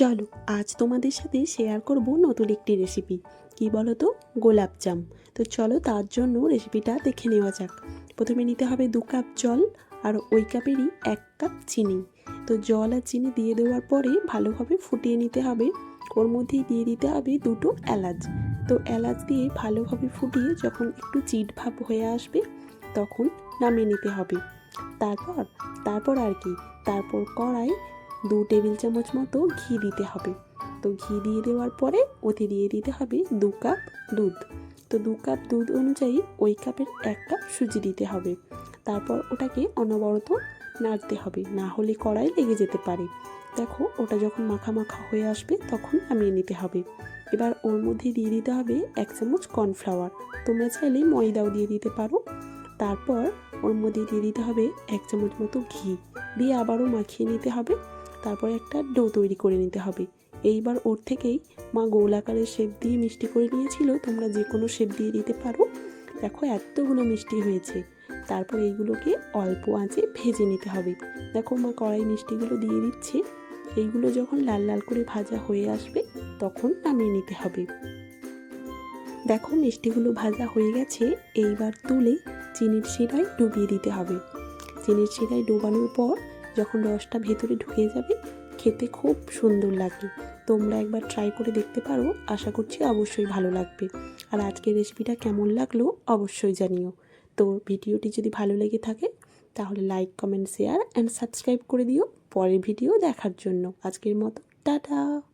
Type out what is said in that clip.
চলো, আজ তোমাদের সাথে শেয়ার করব নতুন একটি রেসিপি কি বলো তো গোলাপজাম তো চলো তার জন্য রেসিপিটা দেখে নেওয়া যাক। প্রথমে নিতে হবে দু কাপ জল আর ওই কাপেরই এক কাপ চিনি। তো জল আর চিনি দিয়ে দেওয়ার পরে ভালোভাবে ফুটিয়ে নিতে হবে। ওর মধ্যেই দিয়ে দিতে হবে দুটো এলাচ। তো এলাচ দিয়ে ভালোভাবে ফুটিয়ে যখন একটু চিট ভাব হয়ে আসবে, তখন নামিয়ে নিতে হবে। তারপর তারপর আর কি? তারপর কড়াই দু টেবিল চামচ মতো ঘি দিতে হবে। তো ঘি দিয়ে দেওয়ার পরে ওতে দিয়ে দিতে হবে দু কাপ দুধ। তো দু কাপ দুধ অনুযায়ী ওই কাপের এক কাপ সুজি দিতে হবে। তারপর ওটাকে অনবরত নাড়তে হবে, না হলে কড়াই লেগে যেতে পারে। দেখো, ওটা যখন মাখা মাখা হয়ে আসবে তখন নামিয়ে নিতে হবে। এবার ওর মধ্যে দিয়ে দিতে হবে এক চামচ কর্নফ্লাওয়ার। তোমরা চাইলে ময়দাও দিয়ে দিতে পারো। তারপর ওর মধ্যে দিয়ে দিতে হবে এক চামচ মতো ঘি। দিয়ে আবারও মাখিয়ে নিতে হবে। তারপর একটা ডো তৈরি করে নিতে হবে। এইবার ওর থেকেই মা গোল আকারের শেপ দিয়ে মিষ্টি করে নিয়েছিল, তোমরা যে কোনো শেপ দিয়ে দিতে পারো। দেখো এতগুলো মিষ্টি হয়েছে। তারপর এইগুলোকে অল্প আঁচে ভেজে নিতে হবে। দেখো মা কড়াই মিষ্টিগুলো দিয়ে দিচ্ছে। এইগুলো যখন লাল লাল করে ভাজা হয়ে আসবে, তখন নামিয়ে নিতে হবে। দেখো মিষ্টিগুলো ভাজা হয়ে গেছে। এইবার তুলে চিনির শিরায় ডুবিয়ে দিতে হবে। চিনির শিরায় ডোবানোর পর যখন রসটা ভেতরে ঢুকে যাবে, খেতে খুব সুন্দর লাগবে। তোমরা একবার ট্রাই করে দেখতে পারো, আশা করছি অবশ্যই ভালো লাগবে। আর আজকের রেসিপিটা কেমন লাগল অবশ্যই জানিও। তো ভিডিওটি যদি ভালো লেগে থাকে, তাহলে like comment share and subscribe করে দিও পরের ভিডিও দেখার জন্য। আজকের মতো, টাটা!